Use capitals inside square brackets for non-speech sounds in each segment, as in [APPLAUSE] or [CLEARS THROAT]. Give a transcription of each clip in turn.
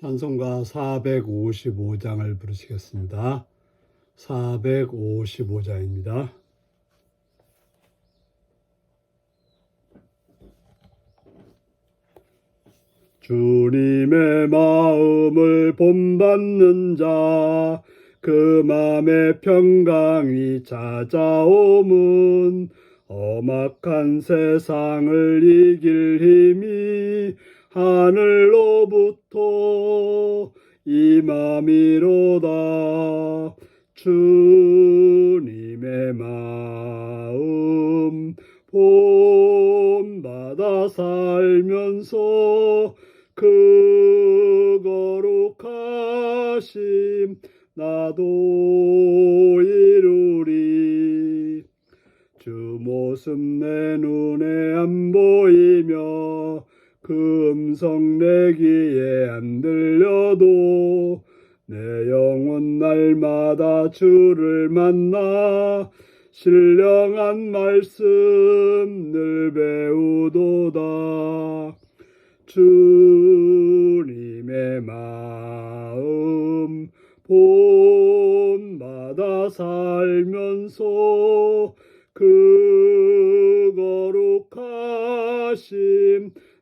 찬송가 455장을 부르시겠습니다. 455장입니다. 주님의 마음을 본받는 자, 그 맘에 평강이 찾아오문, 험악한 세상을 이길 힘이 하늘로부터 임함이로다. 주님의 마음 본받아 살면서 그 거룩하심 나도 이루리 주 모습 내 눈에 음성 내 귀에 안 들려도 내 영혼 날마다 주를 만나 신령한 말씀 늘 배우도다. 주님의 마음 본받아 살면서 그 거룩하심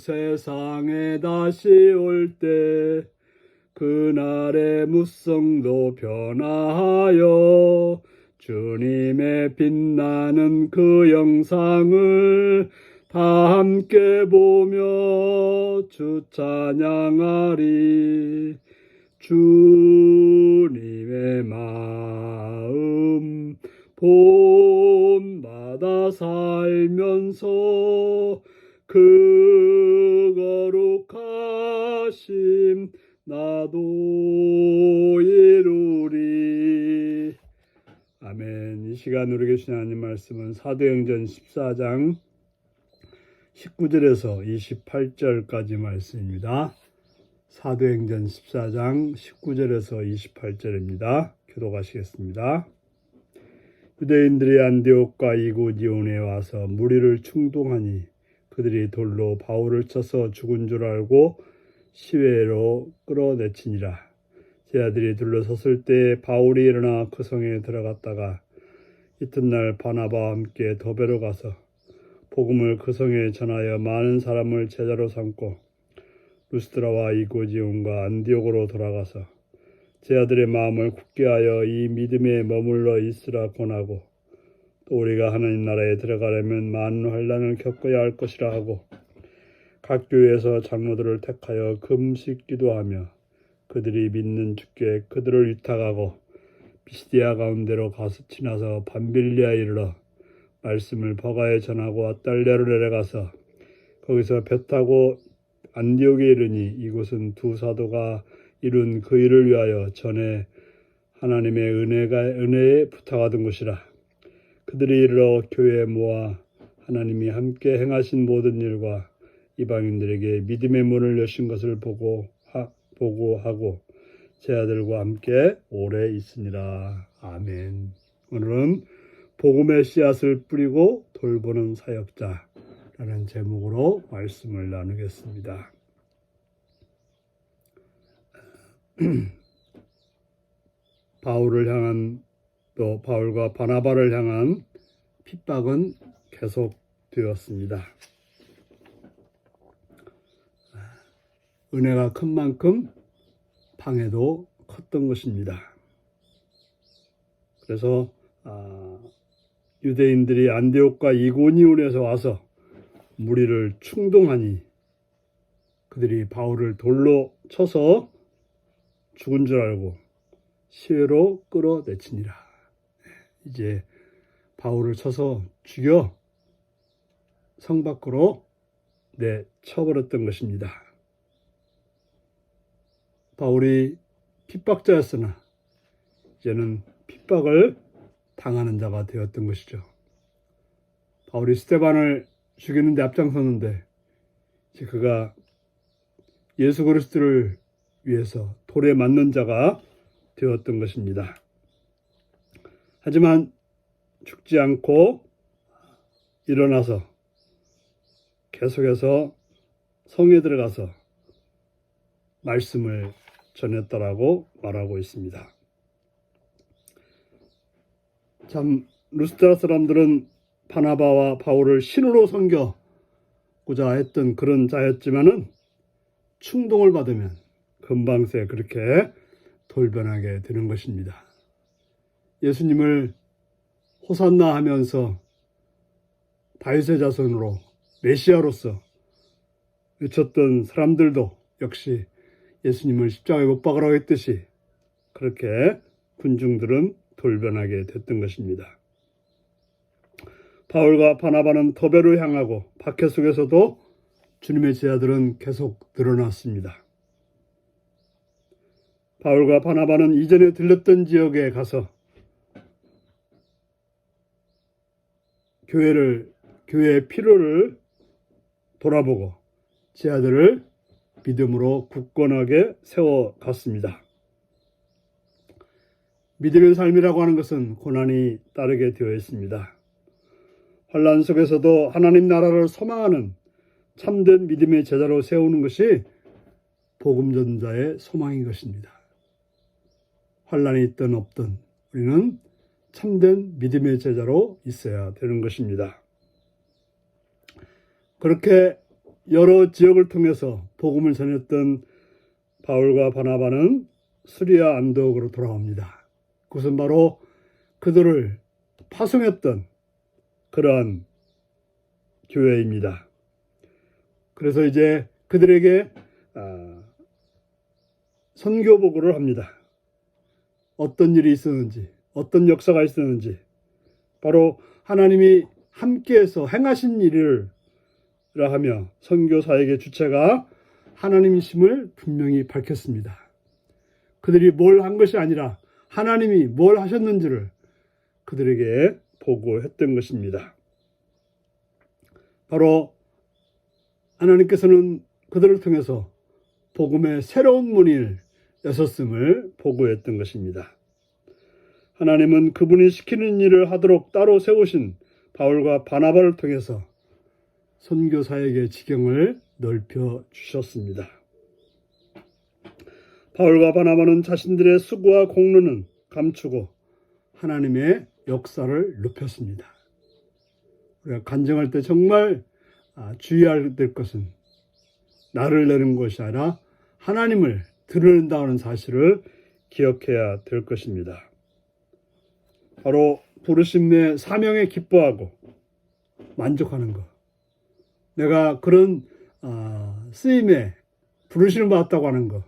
세상에 다시 올 때 그날의 무성도 변화하여 주님의 빛나는 그 영상을 다 함께 보며 주 찬양하리. 주님의 마음 본받아 살면서 그 시간 우리 계신 하나님 말씀은 사도행전 14장 19절에서 28절까지 말씀입니다. 사도행전 14장 19절에서 28절입니다. 교도가시겠습니다. 유대인들이 안디옥과 이고디온에 와서 무리를 충동하니 그들이 돌로 바울을 쳐서 죽은 줄 알고 시외로 끌어내치니라. 제 아들이 둘러섰을 때 바울이 일어나 그 성에 들어갔다가 이튿날 바나바와 함께 더베로 가서 복음을 그 성에 전하여 많은 사람을 제자로 삼고 루스드라와 이고지온과 안디옥으로 돌아가서 제 아들의 마음을 굳게 하여 이 믿음에 머물러 있으라 권하고 또 우리가 하나님 나라에 들어가려면 많은 환란을 겪어야 할 것이라 하고 각 교회에서 장로들을 택하여 금식 기도하며 그들이 믿는 주께 그들을 위탁하고 비시디아 가운데로 가서 지나서 반빌리아 이르러 말씀을 버가에 전하고 아달랴로 내려가서 거기서 배 타고 안디옥에 이르니 이곳은 두 사도가 이룬 그 일을 위하여 전에 하나님의 은혜가 은혜에 부탁하던 곳이라. 그들이 이르러 교회에 모아 하나님이 함께 행하신 모든 일과 이방인들에게 믿음의 문을 여신 것을 보고 하, 보고 하고 제 아들과 함께 오래 있으니라 아멘 오늘은 복음의 씨앗을 뿌리고 돌보는 사역자라는 제목으로 말씀을 나누겠습니다. [CLEARS THROAT] 바울을 향한 또 바울과 바나바를 향한 핍박은 계속되었습니다. 은혜가 큰 만큼 방해도 컸던 것입니다. 그래서 아, 유대인들이 안디옥과 이고니온에서 와서 무리를 충동하니 그들이 바울을 돌로 쳐서 죽은 줄 알고 시외로 끌어내치니라. 이제 바울을 쳐서 죽여 성 밖으로 내쳐버렸던 것입니다. 바울이 핍박자였으나 이제는 핍박을 당하는 자가 되었던 것이죠. 바울이 스테반을 죽이는데 앞장섰는데 이제 그가 예수 그리스도를 위해서 돌에 맞는 자가 되었던 것입니다. 하지만 죽지 않고 일어나서 계속해서 성에 들어가서 말씀을 전했다라고 말하고 있습니다. 참 루스트라 사람들은 바나바와 바울을 신으로 섬겨고자 했던 그런 자였지만은 충동을 받으면 금방새 그렇게 돌변하게 되는 것입니다. 예수님을 호산나 하면서 다윗의 자손으로 메시아로서 외쳤던 사람들도 역시 예수님을 십자가에 못 박으라고 했듯이 그렇게 군중들은 돌변하게 됐던 것입니다. 바울과 바나바는 더베로 향하고 박해 속에서도 주님의 제자들은 계속 늘어났습니다. 바울과 바나바는 이전에 들렸던 지역에 가서 교회를 교회의 필요를 돌아보고 제자들을 믿음으로 굳건하게 세워 갔습니다. 믿음의 삶이라고 하는 것은 고난이 따르게 되어 있습니다. 환란 속에서도 하나님 나라를 소망하는 참된 믿음의 제자로 세우는 것이 복음 전자의 소망인 것입니다. 환란이 있든 없든 우리는 참된 믿음의 제자로 있어야 되는 것입니다. 그렇게 여러 지역을 통해서 복음을 전했던 바울과 바나바는 수리아 안도역으로 돌아옵니다. 그것은 바로 그들을 파송했던 그러한 교회입니다. 그래서 이제 그들에게 아, 선교 보고를 합니다. 어떤 일이 있었는지, 어떤 역사가 있었는지, 바로 하나님이 함께해서 행하신 일을 하며 선교사에게 주체가 하나님이심을 분명히 밝혔습니다. 그들이 뭘 한 것이 아니라 하나님이 뭘 하셨는지를 그들에게 보고했던 것입니다. 바로 하나님께서는 그들을 통해서 복음의 새로운 문을 여섰음을 보고했던 것입니다. 하나님은 그분이 시키는 일을 하도록 따로 세우신 바울과 바나바를 통해서 선교사에게 지경을 넓혀 주셨습니다. 바울과 바나바는 자신들의 수고와 공로는 감추고 하나님의 역사를 높였습니다. 우리가 간증할 때 정말 아, 주의해야 될 것은 나를 내는 것이 아니라 하나님을 드러낸다는 사실을 기억해야 될 것입니다. 바로 부르심 내 사명에 기뻐하고 만족하는 것. 내가 그런 아, 쓰임에 부르심을 받았다고 하는 것.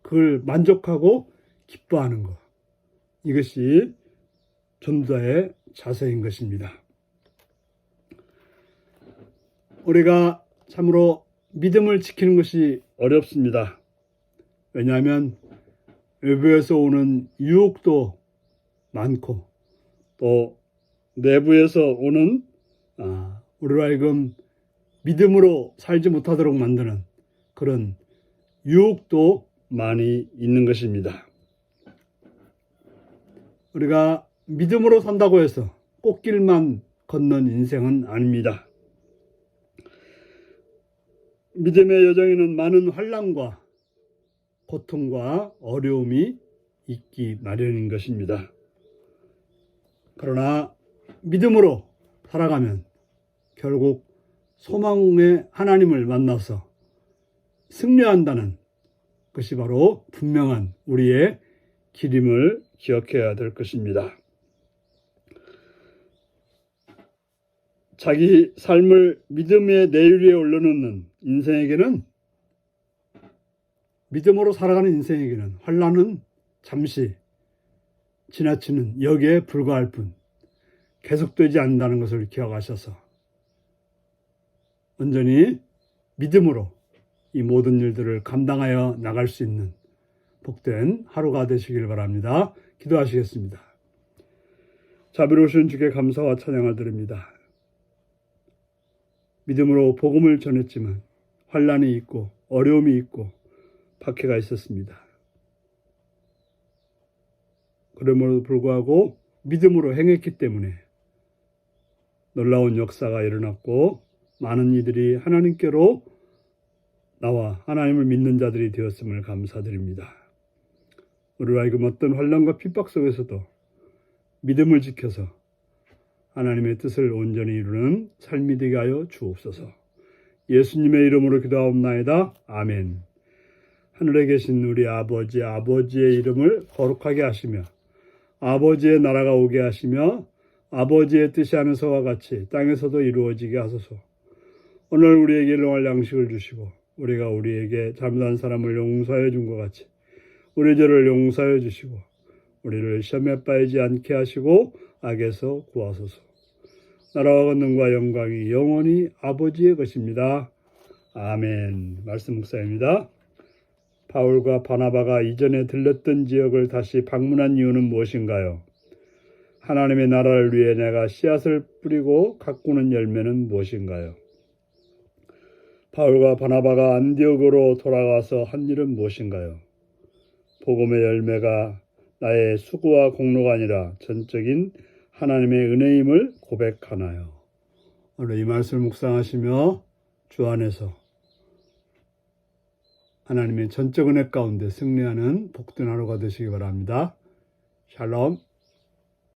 그걸 만족하고 기뻐하는 것. 이것이 전도자의 자세인 것입니다. 우리가 참으로 믿음을 지키는 것이 어렵습니다. 왜냐하면 외부에서 오는 유혹도 많고 또 내부에서 오는 아, 우리로 하여금 믿음으로 살지 못하도록 만드는 그런 유혹도 많이 있는 것입니다. 우리가 믿음으로 산다고 해서 꽃길만 걷는 인생은 아닙니다. 믿음의 여정에는 많은 환란과 고통과 어려움이 있기 마련인 것입니다. 그러나 믿음으로 살아가면 결국 소망의 하나님을 만나서 승리한다는 것이 바로 분명한 우리의 길임을 기억해야 될 것입니다. 자기 삶을 믿음의 내일 위에 올려놓는 인생에게는 믿음으로 살아가는 인생에게는 환란은 잠시 지나치는 여기에 불과할 뿐 계속되지 않는다는 것을 기억하셔서 온전히 믿음으로 이 모든 일들을 감당하여 나갈 수 있는 복된 하루가 되시길 바랍니다. 기도하시겠습니다. 자비로우신 주께 감사와 찬양을 드립니다. 믿음으로 복음을 전했지만 환란이 있고 어려움이 있고 박해가 있었습니다. 그럼에도 불구하고 믿음으로 행했기 때문에 놀라운 역사가 일어났고 많은 이들이 하나님께로 나와 하나님을 믿는 자들이 되었음을 감사드립니다. 우리로 하여금 어떤 환란과 핍박 속에서도 믿음을 지켜서 하나님의 뜻을 온전히 이루는 삶이 되게 하여 주옵소서. 예수님의 이름으로 기도하옵나이다. 아멘. 하늘에 계신 우리 아버지, 아버지의 이름을 거룩하게 하시며 아버지의 나라가 오게 하시며 아버지의 뜻이 하늘서와 같이 땅에서도 이루어지게 하소서. 오늘 우리에게 일용할 양식을 주시고 우리가 우리에게 잘못한 사람을 용서해 준 것 같이 우리 죄를 용서해 주시고 우리를 시험에 빠지지 않게 하시고 악에서 구하소서. 나라와 권능과 영광이 영원히 아버지의 것입니다. 아멘. 말씀 묵사입니다. 바울과 바나바가 이전에 들렸던 지역을 다시 방문한 이유는 무엇인가요? 하나님의 나라를 위해 내가 씨앗을 뿌리고 가꾸는 열매는 무엇인가요? 바울과 바나바가 안디옥으로 돌아가서 한 일은 무엇인가요? 복음의 열매가 나의 수고와 공로가 아니라 전적인 하나님의 은혜임을 고백하나요? 오늘 이 말씀을 묵상하시며 주 안에서 하나님의 전적 은혜 가운데 승리하는 복된 하루가 되시기 바랍니다. 샬롬.